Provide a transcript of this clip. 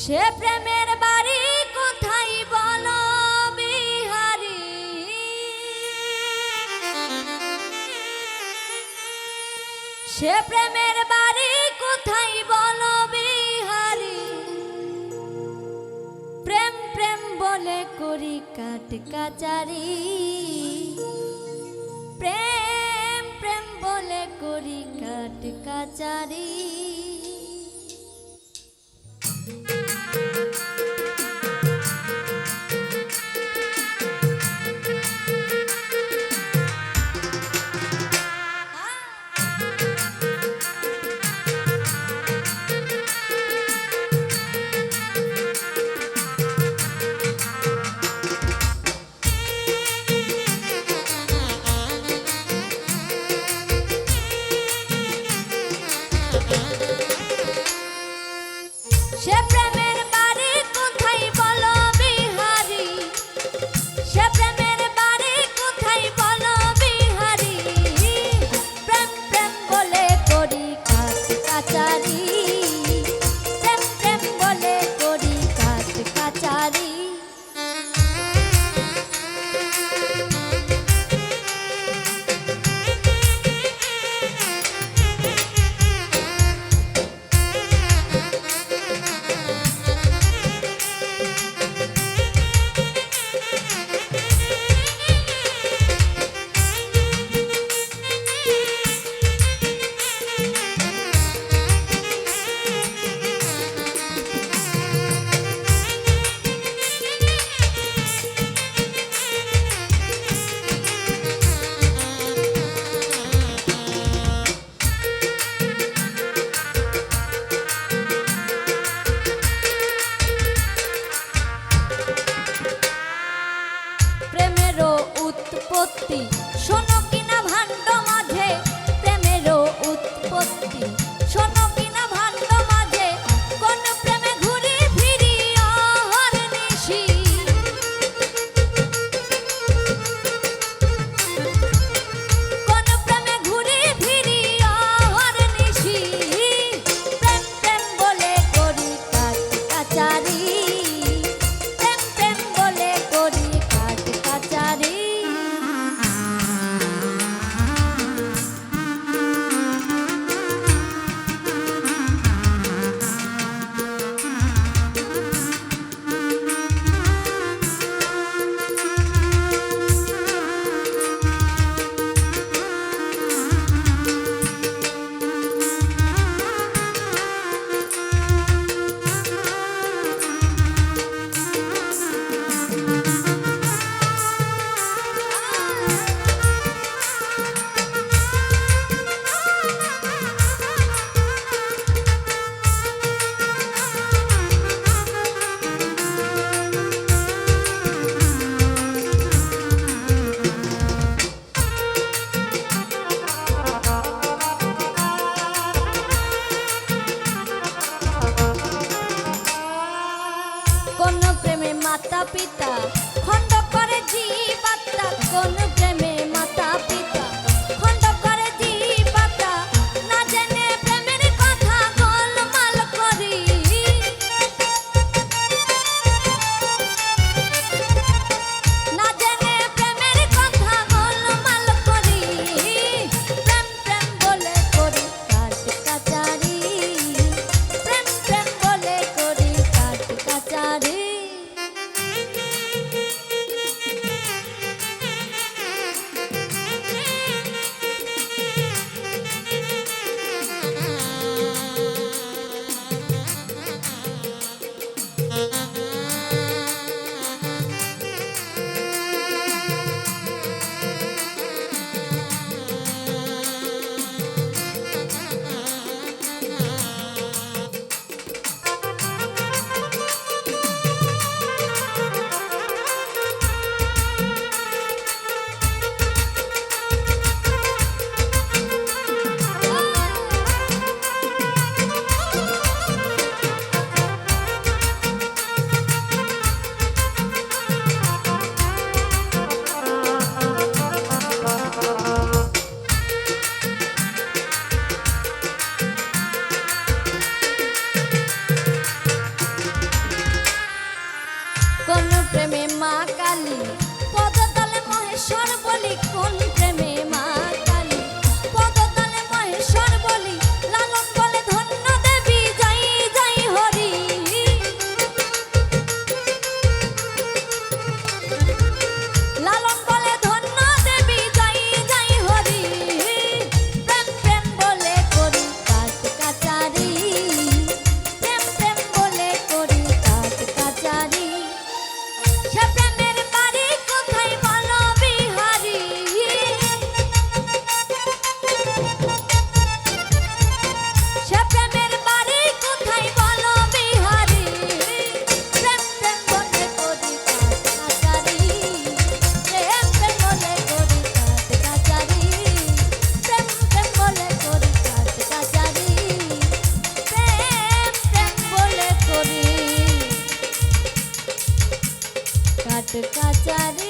সে প্রেমের বাড়ি কোথায় বল বিহারি? সে প্রেমের বাড়ি কোথায় বল বিহারি? প্রেম প্রেম বলে করি কাট কাচারি। প্রেম প্রেম বলে করি কাট কাচারি। সত্যি পিতা খণ্ড করে জীব। মা কালী। পদতলে মহেশ্বর বলি কোন কাচারি